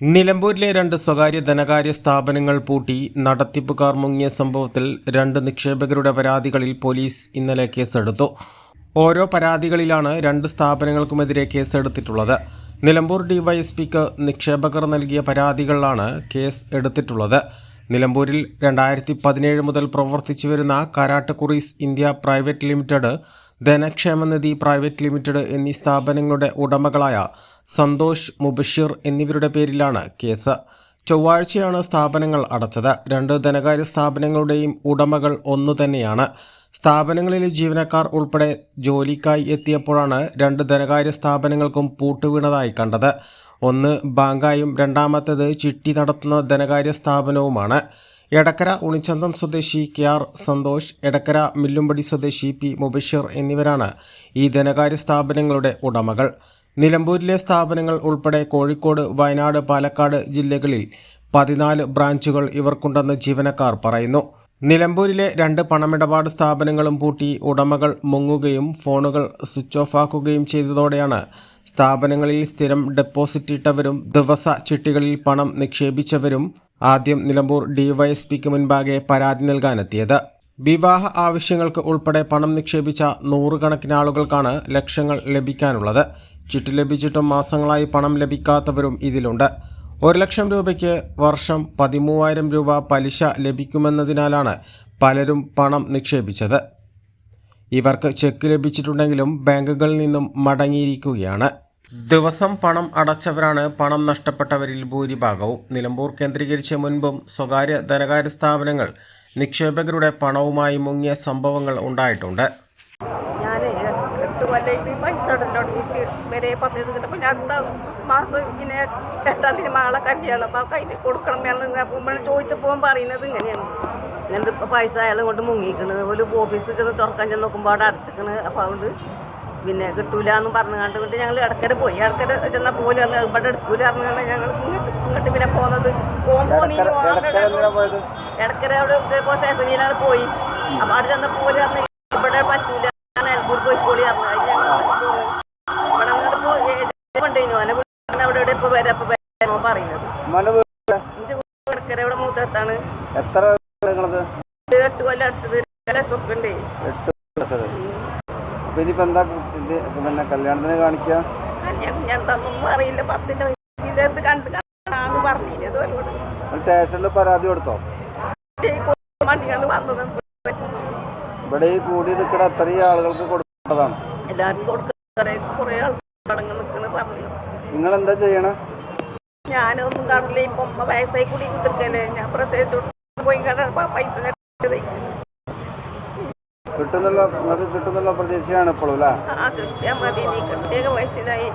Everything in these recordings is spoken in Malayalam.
നിലമ്പൂരിലെ രണ്ട് സ്വകാര്യ ധനകാര്യ സ്ഥാപനങ്ങൾ പൂട്ടി നടത്തിപ്പുകാർ മുങ്ങിയ സംഭവത്തിൽ രണ്ട് നിക്ഷേപകരുടെ പരാതികളിൽ പോലീസ് ഇന്നലെ കേസെടുത്തു. ഓരോ പരാതികളിലാണ് രണ്ട് സ്ഥാപനങ്ങൾക്കുമെതിരെ കേസെടുത്തിട്ടുള്ളത്. നിലമ്പൂർ ഡിവൈഎസ്പിക്ക് നിക്ഷേപകർ നൽകിയ പരാതികളിലാണ് കേസ് എടുത്തിട്ടുള്ളത് നിലമ്പൂരിൽ രണ്ടായിരത്തി പതിനേഴ് മുതൽ പ്രവർത്തിച്ചു വരുന്ന Karat Kuries India private limited Dhanakshemanidhi private limited എന്നീ സ്ഥാപനങ്ങളുടെ ഉടമകളായ സന്തോഷ് മുബഷിർ എന്നിവരുടെ പേരിലാണ് കേസ്. ചൊവ്വാഴ്ചയാണ് സ്ഥാപനങ്ങൾ അടച്ചത്. രണ്ട് ധനകാര്യ സ്ഥാപനങ്ങളുടെയും ഉടമകൾ ഒന്നു തന്നെയാണ്. സ്ഥാപനങ്ങളിലെ ജീവനക്കാർ ഉൾപ്പെടെ ജോലിക്കായി എത്തിയപ്പോഴാണ് രണ്ട് ധനകാര്യ സ്ഥാപനങ്ങൾക്കും പൂട്ടുവീണതായി കണ്ടത്. ഒന്ന് ബാങ്കായും രണ്ടാമത്തേത് ചിട്ടി നടത്തുന്ന ധനകാര്യ സ്ഥാപനവുമാണ്. എടക്കര ഉണിച്ചന്തം സ്വദേശി കെ ആർ സന്തോഷ് എടക്കര മില്ലുംപടി സ്വദേശി പി മുബഷിർ എന്നിവരാണ് ഈ ധനകാര്യ സ്ഥാപനങ്ങളുടെ ഉടമകൾ. നിലമ്പൂരിലെ സ്ഥാപനങ്ങൾ ഉൾപ്പെടെ കോഴിക്കോട് വയനാട് പാലക്കാട് ജില്ലകളിൽ പതിനാല് ബ്രാഞ്ചുകൾ ഇവർക്കുണ്ടെന്ന് ജീവനക്കാർ പറയുന്നു. നിലമ്പൂരിലെ രണ്ട് പണമിടപാട് സ്ഥാപനങ്ങളും പൂട്ടി ഉടമകൾ മുങ്ങുകയും ഫോണുകൾ സ്വിച്ച് ഓഫ് ആക്കുകയും ചെയ്തതോടെയാണ് സ്ഥാപനങ്ങളിൽ സ്ഥിരം ഡെപ്പോസിറ്റ് ഇട്ടവരും ദിവസ ചിട്ടികളിൽ പണം നിക്ഷേപിച്ചവരും ആദ്യം നിലമ്പൂർ ഡിവൈഎസ്പിക്ക് മുൻപാകെ പരാതി നൽകാനെത്തിയത്. വിവാഹ ആവശ്യങ്ങൾക്ക് ഉൾപ്പെടെ പണം നിക്ഷേപിച്ച നൂറുകണക്കിന് ആളുകൾക്കാണ് ലക്ഷങ്ങൾ ലഭിക്കാനുള്ളത്. ചിട്ടി ലഭിച്ചിട്ടും മാസങ്ങളായി പണം ലഭിക്കാത്തവരും ഇതിലുണ്ട്. ഒരു ലക്ഷം രൂപയ്ക്ക് വർഷം പതിമൂവായിരം രൂപ പലിശ ലഭിക്കുമെന്നതിനാലാണ് പലരും പണം നിക്ഷേപിച്ചത്. ഇവർക്ക് ചെക്ക് ലഭിച്ചിട്ടുണ്ടെങ്കിലും ബാങ്കുകളിൽ നിന്നും മടങ്ങിയിരിക്കുകയാണ്. ദിവസം പണം അടച്ചവരാണ് പണം നഷ്ടപ്പെട്ടവരിൽ ഭൂരിഭാഗവും. നിലമ്പൂർ കേന്ദ്രീകരിച്ച് മുൻപും സ്വകാര്യ ധനകാര്യ സ്ഥാപനങ്ങൾ നിക്ഷേപകരുടെ പണവുമായി മുങ്ങിയ സംഭവങ്ങൾ ഉണ്ടായിട്ടുണ്ട്. കൊല്ലം ഈ പൈസ തുടങ്ങിയിട്ട് വരെ പദ്ധതി കിട്ടുമ്പോൾ അടുത്ത മാസം ഇങ്ങനെ എട്ടാം തീയതി മകളെ കല്യാണം അപ്പോൾ കയ്യിൽ കൊടുക്കണം എന്ന് അപ്പോൾ ചോദിച്ചപ്പോൾ പറയുന്നത് ഇങ്ങനെയാണ്. ഇങ്ങനത്തെ ഇപ്പം പൈസ അയാൾ കൊണ്ട് മുങ്ങിക്കണ്. ഒരു ഓഫീസിൽ ചെന്ന് തുറക്കാൻ ചെന്ന് നോക്കുമ്പോൾ അവിടെ അടച്ചിക്കണ്. അപ്പോൾ അതുകൊണ്ട് പിന്നെ കിട്ടൂല എന്ന് പറഞ്ഞു കണ്ടുകൊണ്ട് ഞങ്ങൾ ഇടക്കര പോയി. ഇടക്കര ചെന്നാൽ പോലും അന്ന് ഇവിടെ എടുക്കൂല പറഞ്ഞാണ് ഞങ്ങൾ ഇങ്ങോട്ട് ഇങ്ങോട്ട് പിന്നെ പോകുന്നത് പോകുമ്പോൾ ഇടക്കര അവിടെ പോയി. അപ്പോൾ അവിടെ ചെന്ന പോലും ഇവിടെ പറ്റൂല ഞാൻ അയൽക്കൂർ പോയിക്കോളി പറഞ്ഞു അതിന് ഞങ്ങൾ പോയി. ഇവിടെ അങ്ങോട്ട് പോയി കൊണ്ടേനു അവനെ വരാം പറയുന്നത്. ഇവിടെ എത്ര എട്ട് കൊല്ലം എട്ട് അപ്പൊ ഇനിയിപ്പോ എന്താ പിന്നെ കല്യാണത്തിന് കാണിക്കുക എന്താണെന്നൊന്നും അറിയില്ല. പത്തിന്റെ ഇതെടുത്ത് കണ്ട് കാണാന്ന് പറഞ്ഞില്ല അതുപോലെ സ്റ്റേഷനിൽ പരാതി കൊടുത്തോ? വന്നത് ഇവിടെ ഈ കൂടി നിൽക്കുന്ന അത്രയും ആളുകൾക്ക് കൊടുക്കേണ്ടതാണ്. എല്ലാവർക്കും കൊടുക്കാൻ കുറെ ആൾ അടങ്ങ് നിൽക്കണ് പറഞ്ഞു നിങ്ങൾ എന്താ ചെയ്യണ? ഞാനൊന്നും കാണില്ല ഇപ്പൊ വയസ്സായി കൂടി കുത്തിരിക്കല്ലേ. ഞാൻ പ്രത്യേകിച്ച് പോയി പൈസ. കിട്ടുന്നുള്ള നിങ്ങൾക്ക് കിട്ടുന്നുള്ള പ്രതീക്ഷയാണ് ഇപ്പോഴും അല്ലേ? പ്രത്യേക വയസ്സിലായി.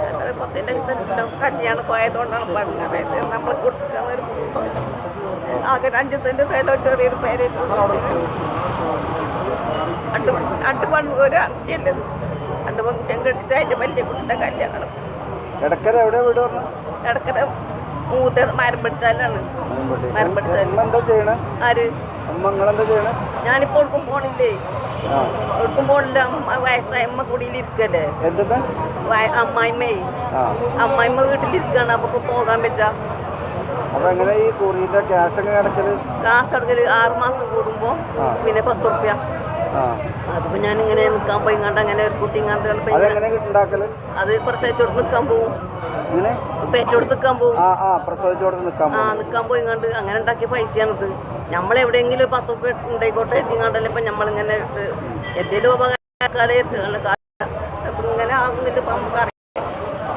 ഞങ്ങൾ പത്തിന്റെ ദിവസം കല്യാണം പോയതുകൊണ്ടാണ് പറഞ്ഞത്. നമ്മൾ കൊടുക്കുന്ന ഒരു ആകെ അഞ്ച് സെന്റ് സ്ഥലം ചെറിയൊരു പേരെ പണ്ട് ഒരു അഞ്ചല്ലേ രണ്ട് കെട്ടിട്ട് അതിന്റെ വലിയ കുട്ടിയുടെ കല്യാണം. എടക്കര എവിടെ വീട് പറഞ്ഞു? എടക്കര മൂത്ത മരം പിടിച്ചാലാണ് എന്താ ചെയ്യണേ? ആര്? അമ്മ നിങ്ങളെന്താ ചെയ്യണേ? ഞാനിപ്പോ ഒടുക്കും പോണില്ലേ? ഒടുക്കും പോണില്ല. വയസ്സായ അമ്മ കുടിയിലിരിക്കല്ലേ? അമ്മായിമ്മേ. അമ്മായിമ്മ വീട്ടിലിരിക്കാണ്. അപ്പൊ പോകാൻ പറ്റാ. അപ്പൊ എങ്ങനെ ഈ കുറിന്റെ ക്യാഷ് ഒക്കെ അടച്ചത് ക്യാഷ് അടക്കൽ ആറ് മാസം കൂടുമ്പോ പിന്നെ പത്ത് റുപ്യ അതിപ്പോ ഞാൻ ഇങ്ങനെ നിൽക്കാൻ പോയി കണ്ട് അങ്ങനെ ഒരു കുട്ടി കണ്ട് അത് പ്രസവിച്ചോട് നിൽക്കാൻ പോവും. ഇങ്ങനെ? പേറ്റോട് നിൽക്കാൻ പോവും. നിൽക്കാൻ പോയി കണ്ട് അങ്ങനെ ഉണ്ടാക്കിയ പൈസയാണിത്. നമ്മൾ എവിടെയെങ്കിലും പത്ത് ഉപ്പ് ഉണ്ടായിക്കോട്ടെ എത്തിങ്ങാണ്ടല്ലേ ഇപ്പൊ നമ്മളിങ്ങനെ എന്തേലും ഉപകാരക്കാലം ഇങ്ങനെ ആകുന്നില്ല ഇപ്പൊ